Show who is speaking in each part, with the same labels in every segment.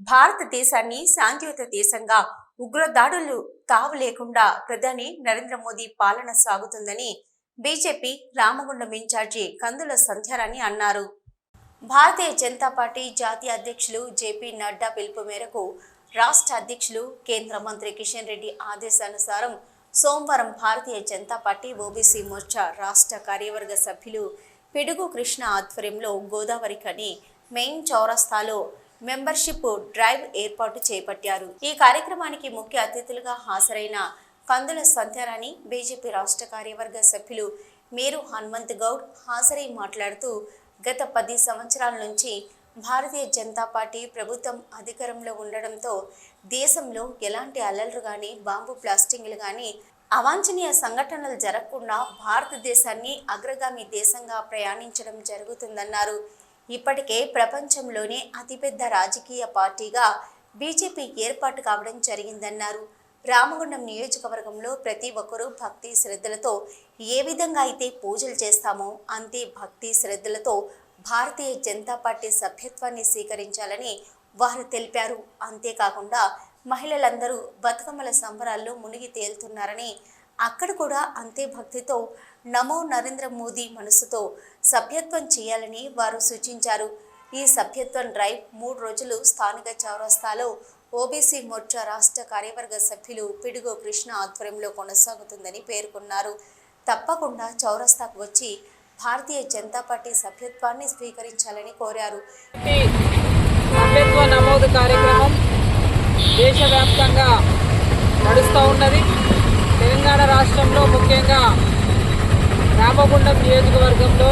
Speaker 1: భారతదేశాన్ని శాంతియుత దేశంగా ఉగ్రదాడులు తావు లేకుండా ప్రధాని నరేంద్ర మోదీ పాలన సాగుతుందని బీజేపీ రామగుండం ఇన్ఛార్జి కందుల సంధ్యారాణి అన్నారు. భారతీయ జనతా పార్టీ జాతీయ అధ్యక్షులు జేపీ నడ్డా పిలుపు మేరకు రాష్ట్ర అధ్యక్షులు కేంద్ర మంత్రి కిషన్ రెడ్డి ఆదేశానుసారం సోమవారం భారతీయ జనతా పార్టీ ఓబీసీ మోర్చా రాష్ట్ర కార్యవర్గ సభ్యులు పిడుగు కృష్ణ ఆధ్వర్యంలో గోదావరి కని మెయిన్ చౌరస్తాలో మెంబర్షిప్ డ్రైవ్ ఏర్పాటు చేపట్టారు. ఈ కార్యక్రమానికి ముఖ్య అతిథులుగా హాజరైన కందుల సంధ్యారాణి బీజేపీ రాష్ట్ర కార్యవర్గ సభ్యులు మేరు హనుమంత్ గౌడ్ హాజరై మాట్లాడుతూ గత పది సంవత్సరాల నుంచి భారతీయ జనతా పార్టీ ప్రభుత్వం అధికారంలో ఉండడంతో దేశంలో ఎలాంటి అల్లర్లు కానీ బాంబు బ్లాస్టింగ్లు కానీ అవాంఛనీయ సంఘటనలు జరగకుండా భారతదేశాన్ని అగ్రగామి దేశంగా ప్రయాణించడం జరుగుతుందన్నారు. ఇప్పటికే ప్రపంచంలోనే అతిపెద్ద రాజకీయ పార్టీగా బీజేపీ ఏర్పాటు కావడం జరిగిందన్నారు. రామగుండం నియోజకవర్గంలో ప్రతి ఒక్కరూ భక్తి శ్రద్ధలతో ఏ విధంగా అయితే పూజలు చేస్తామో అంతే భక్తి శ్రద్ధలతో భారతీయ జనతా పార్టీ సభ్యత్వాన్ని స్వీకరించాలని వారు తెలిపారు. అంతేకాకుండా మహిళలందరూ బతుకమ్మల సంబరాల్లో మునిగి తేలుతున్నారని అక్కడ కూడా అంతే భక్తితో నమో నరేంద్ర మోదీ మనసుతో సభ్యత్వం చేయాలని వారు సూచించారు. ఈ సభ్యత్వం డ్రైవ్ మూడు రోజులు స్థానిక చౌరస్తాలో ఓబీసీ మోర్చా రాష్ట్ర కార్యవర్గ సభ్యులు పిడుగు కృష్ణ ఆధ్వర్యంలో కొనసాగుతుందని పేర్కొన్నారు. తప్పకుండా చౌరస్తాకు వచ్చి భారతీయ జనతా పార్టీ సభ్యత్వాన్ని స్వీకరించాలని కోరారు.
Speaker 2: సభ్యత్వ నమోదు కార్యక్రమం దేశవ్యాప్తంగా నడుస్తూ ఉన్నది. తెలంగాణ రాష్ట్రంలో ముఖ్యంగా రామగుండం నియోజకవర్గంలో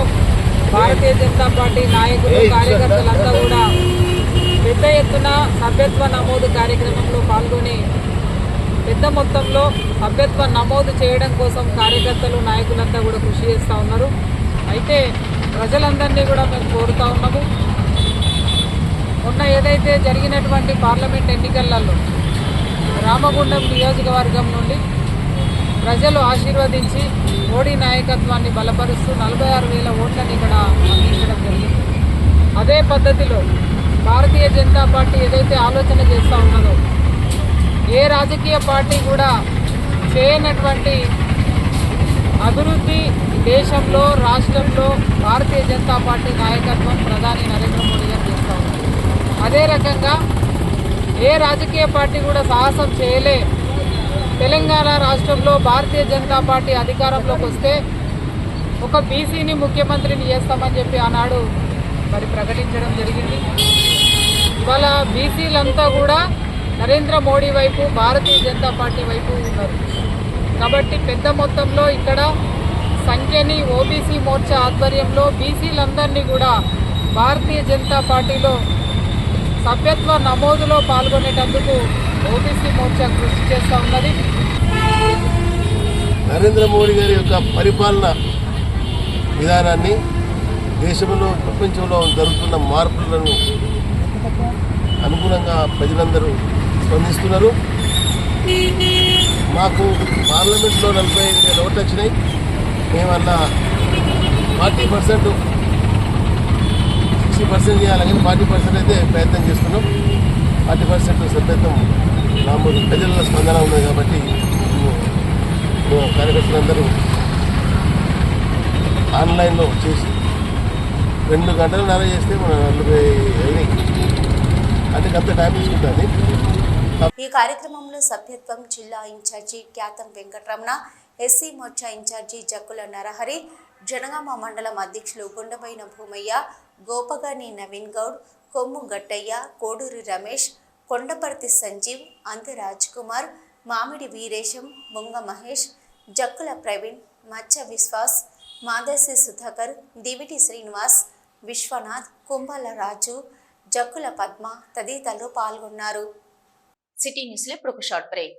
Speaker 2: భారతీయ జనతా పార్టీ నాయకులు కార్యకర్తలంతా కూడా పెద్ద ఎత్తున సభ్యత్వ నమోదు కార్యక్రమంలో పాల్గొని పెద్ద మొత్తంలో సభ్యత్వ నమోదు చేయడం కోసం కార్యకర్తలు నాయకులంతా కూడా కృషి చేస్తూ ఉన్నారు. అయితే ప్రజలందరినీ కూడా మేము కోరుతా ఉన్నాము. మొన్న ఏదైతే జరిగినటువంటి పార్లమెంట్ ఎన్నికలలో రామగుండం నియోజకవర్గం నుండి ప్రజలు ఆశీర్వదించి మోడీ నాయకత్వాన్ని బలపరుస్తూ నలభై ఆరు వేల ఓట్లని ఇక్కడ అందించడం జరిగింది. అదే పద్ధతిలో భారతీయ జనతా పార్టీ ఏదైతే ఆలోచన చేస్తూ ఉన్నదో ఏ రాజకీయ పార్టీ కూడా చేయనటువంటి అభివృద్ధి దేశంలో రాష్ట్రంలో భారతీయ జనతా పార్టీ నాయకత్వం ప్రధాని నరేంద్ర మోడీ గారు చేస్తూ ఉన్నారు. అదే రకంగా ఏ రాజకీయ పార్టీ కూడా సాహసం చేయలే తెలంగాణ రాష్ట్రంలో భారతీయ జనతా పార్టీ అధికారంలోకి వస్తే ఒక బీసీని ముఖ్యమంత్రిని చేస్తామని చెప్పి ఆనాడు మరి ప్రకటించడం జరిగింది. ఇవాళ బీసీలంతా కూడా నరేంద్ర మోడీ వైపు భారతీయ జనతా పార్టీ వైపు ఉన్నారు. కాబట్టి పెద్ద మొత్తంలో ఇక్కడ సంఖ్యని ఓబీసీ మోర్చా ఆధ్వర్యంలో బీసీలందరినీ కూడా భారతీయ జనతా పార్టీలో సభ్యత్వ నమోదులో పాల్గొనేటందుకు ఓబీసీ మోర్చా కృషి చేస్తూ ఉన్నది.
Speaker 3: నరేంద్ర మోడీ గారి యొక్క పరిపాలన విధానాన్ని దేశంలో ప్రపంచంలో జరుగుతున్న మార్పులను అనుగుణంగా ప్రజలందరూ స్పందిస్తున్నారు. మాకు పార్లమెంట్లో నలభై ఐదు వేల ఓట్లు వచ్చినాయి. మేమన్నా ఫార్టీ పర్సెంట్ సిక్స్టీ పర్సెంట్ చేయాలని ఫార్టీ పర్సెంట్ అయితే ప్రయత్నం చేస్తున్నాం. ఫార్టీ పర్సెంట్ సభ్యత్వం మామూలు ప్రజల స్పందన ఉన్నది కాబట్టి కార్యకర్తలందరూ ఆన్లైన్లో చేసి రెండు గంటలు నర చేస్తే మన నలభై అయినాయి. అంటే అంత టైం తీసుకుంటుంది.
Speaker 1: ఈ కార్యక్రమంలో సభ్యత్వం జిల్లా incharge Khyatham Venkataramana SC Morcha incharge Jakkula Narahari Jangaon మండలం అధ్యక్షులు గుండబైన భూమయ్య గోపగాని నవీన్ గౌడ్ కొమ్ము గట్టయ్య కోడూరి రమేష్ కొండపర్తి సంజీవ్ అంత రాజ్ కుమార్ మామిడి వీరేశం బొంగ మహేష్ జక్కుల ప్రవీణ్ మచ్చ విశ్వాస్ మాదసి సుధాకర్ దివిటి శ్రీనివాస్ విశ్వనాథ్ కుంభాల రాజు జక్కుల పద్మ తదితరులు పాల్గొన్నారు. సిటీ న్యూస్లో ఇప్పుడు ఒక షార్ట్ బ్రేక్.